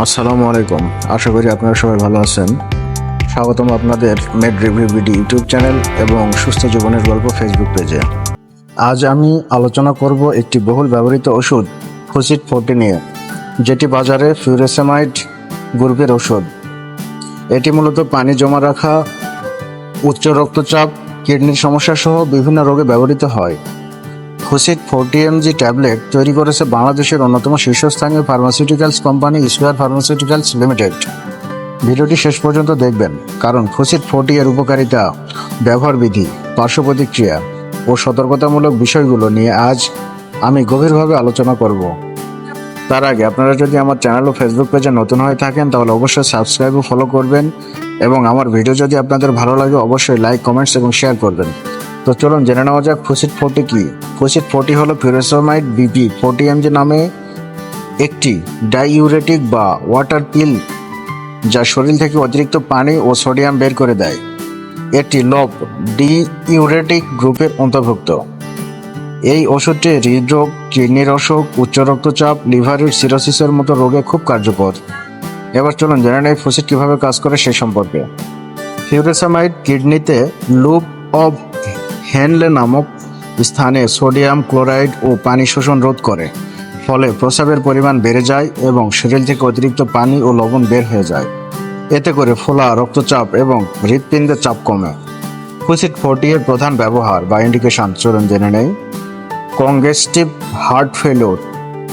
আসসালামু আলাইকুম। আশা করি আপনারা সবাই ভালো আছেন। স্বাগতম আপনাদের med review BD YouTube channel এবং সুস্থ জীবনের গল্প ফেসবুক পেজে। আজ আমি আলোচনা করব একটি বহুল ব্যবহৃত ওষুধ ফুসিট ফোর্টি নিয়ে যেটি বাজারে ফিউরেসামাইড গ্রুপের ওষুধ। এটি মূলত পানি জমা রাখা, উচ্চ রক্তচাপ, কিডনির সমস্যা সহ বিভিন্ন রোগে ব্যবহৃত হয়। ফুসিট ফোরটি এমজি ট্যাবলেট তৈরি করেছে বাংলাদেশের অন্যতম শীর্ষস্থানীয় pharmaceuticals company Square pharmaceuticals limited ভিডিওটি শেষ পর্যন্ত দেখবেন, কারণ ফুসিট ফোরটি এর উপকারিতা, ব্যবহার বিধি, পার্শ্ব প্রতিক্রিয়া ও সতর্কতামূলক বিষয়গুলো নিয়ে আজ আমি গভীরভাবে আলোচনা করব। তার আগে আপনারা যদি আমার চ্যানেল ও ফেসবুক পেজে নতুন হয়ে থাকেন, তাহলে অবশ্যই সাবস্ক্রাইব ও ফলো করবেন এবং আমার ভিডিও যদি আপনাদের ভালো লাগে, অবশ্যই লাইক কমেন্টস এবং শেয়ার করবেন। তো চলুন জেনে নেওয়া যাক ফুসিট ফোর্টি কি? ফুসিট ফোর্টি হলো ফিউরেসোমাইড বিপি, ফোর্টি এমজি নামে একটি ডাইউরেটিক বা ওয়াটার পিল যা শরীর থেকে অতিরিক্ত পানি ও সোডিয়াম বের করে দেয়। এটি লব ডিইউরেটিক গ্রুপের অন্তর্ভুক্ত। এই ওষুধটি হৃদরোগ, কিডনির অসুখ, উচ্চ রক্তচাপ লিভারের সিরোসিসের মতো রোগে খুব কার্যকর। এবার চলুন জেনে নেই ফুসিট কীভাবে কাজ করে সে সম্পর্কে। ফিউরেসামাইড কিডনিতে লুপ অফ হ্যানলে নামক স্থানে সোডিয়াম ক্লোরাইড ও পানি শোষণ রোধ করে। ফলে প্রস্রাবের পরিমাণ বেড়ে যায় এবং শরীর থেকে অতিরিক্ত পানি ও লবণ বের হয়ে যায়। এতে করে ফোলা রক্তচাপ এবং হৃৎপিণ্ডের চাপ কমে। ফুসিট ফোর্টি এর প্রধান ব্যবহার বা ইন্ডিকেশন, চলুন জেনে নেই। কংগেস্টিভ হার্ট ফেলিওর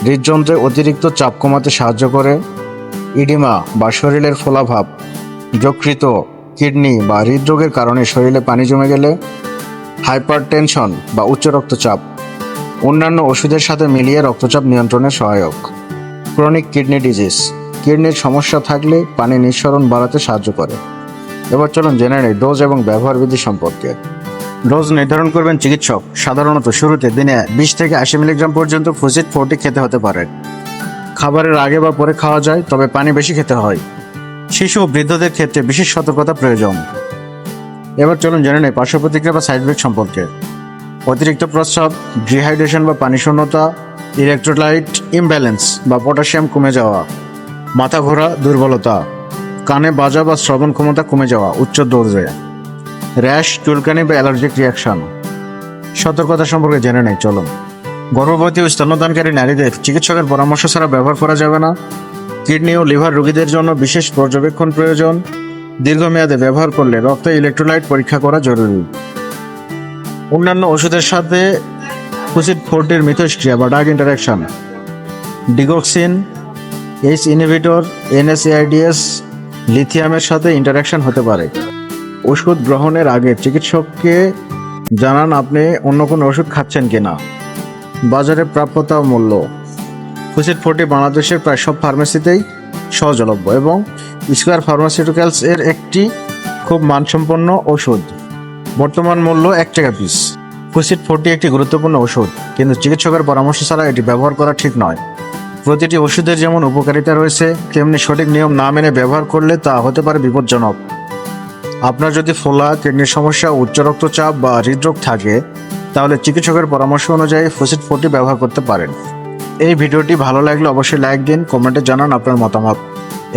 হৃদযন্ত্রে অতিরিক্ত চাপ কমাতে সাহায্য করে। ইডিমা বা শরীরের ফোলাভাব যকৃত কিডনি বা হৃদরোগের কারণে শরীরে পানি জমে গেলে হাইপার টেনশন বা উচ্চ রক্তচাপ। অন্যান্য ওষুধের সাথে মিলিয়ে রক্তচাপ নিয়ন্ত্রণে সহায়ক। Chronic kidney disease. কিডনির সমস্যা থাকলে পানি নিঃসরণ বাড়াতে সাহায্য করে। এবার চলুন জেনে নেই ডোজ এবং ব্যবহার বিধি সম্পর্কে। ডোজ নির্ধারণ করবেন চিকিৎসক। সাধারণত শুরুতে দিনে বিশ থেকে আশি মিলিগ্রাম পর্যন্ত ফুসিট ফোরটি খেতে হতে পারে। খাবারের আগে বা পরে খাওয়া যায়, তবে পানি বেশি খেতে হয়। শিশু ও বৃদ্ধদের ক্ষেত্রে বিশেষ সতর্কতা প্রয়োজন। এবার চলুন জেনে নেই পার্শ্ব প্রতিক্রিয়া বা সাইড ইফেক্ট সম্পর্কে। অতিরিক্ত প্রস্রাব ডিহাইড্রেশন বা পানি শূন্যতা ইলেকট্রোলাইট ইমব্যালেন্স বা পটাশিয়াম কমে যাওয়া, মাথা ঘোরা, দুর্বলতা, কানে বাজা বা শ্রবণ ক্ষমতা কমে যাওয়া, উচ্চ দৌড়ে র্যাশ চুলকানি বা অ্যালার্জিক রিয়াকশন সতর্কতা সম্পর্কে জেনে নেই, চলুন। গর্ভবতী ও স্তন্যদানকারী নারীদের চিকিৎসকের পরামর্শ ছাড়া ব্যবহার করা যাবে না। কিডনি ও লিভার রোগীদের জন্য বিশেষ পর্যবেক্ষণ প্রয়োজন। দীর্ঘমেয়াদে ব্যবহার করলে রক্তে ইলেকট্রোলাইট পরীক্ষা করা জরুরি। অন্যান্য ওষুধের সাথে ফুসিড ফোর্টির মিথস্ক্রিয়া বা drug interaction digoxin ACE inhibitor NSAIDs লিথিয়ামের সাথে ইন্টারাকশন হতে পারে। ওষুধ গ্রহণের আগে চিকিৎসককে জানান আপনি অন্য কোনো ওষুধ খাচ্ছেন কিনা। বাজারে প্রাপ্যতা মূল্য। ফুসিড ফোর্টি বাংলাদেশের প্রায় সব ফার্মেসিতেই সহজলভ্য এবং স্কোয়ার ফার্মাসিউটিক্যালস এর একটি খুব মানসম্পন্ন ওষুধ বর্তমান মূল্য এক টাকা পিস ফুসিড ফোর্টি একটি গুরুত্বপূর্ণ ওষুধ কিন্তু চিকিৎসকের পরামর্শ ছাড়া এটি ব্যবহার করা ঠিক নয়। প্রতিটি ওষুধের যেমন উপকারিতা রয়েছে, তেমনি সঠিক নিয়ম না মেনে ব্যবহার করলে তা হতে পারে বিপজ্জনক। আপনার যদি ফোলা, কিডনির সমস্যা, উচ্চ রক্তচাপ বা হৃদরোগ থাকে, তাহলে চিকিৎসকের পরামর্শ অনুযায়ী ফুসিড ফোর্টি ব্যবহার করতে পারেন। এই ভিডিওটি ভালো লাগলে অবশ্যই লাইক দিন, কমেন্টে জানান আপনার মতামত।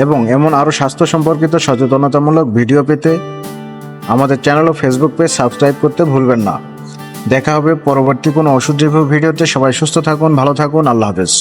এবং এমন আরও স্বাস্থ্য সম্পর্কিত সচেতনতামূলক ভিডিও পেতে আমাদের চ্যানেল ও ফেসবুক পেজ সাবস্ক্রাইব করতে ভুলবেন না। দেখা হবে পরবর্তী কোনো ওষুধ রিভিউ ভিডিওতে। সবাই সুস্থ থাকুন, ভালো থাকুন, আল্লাহ হাফেজ।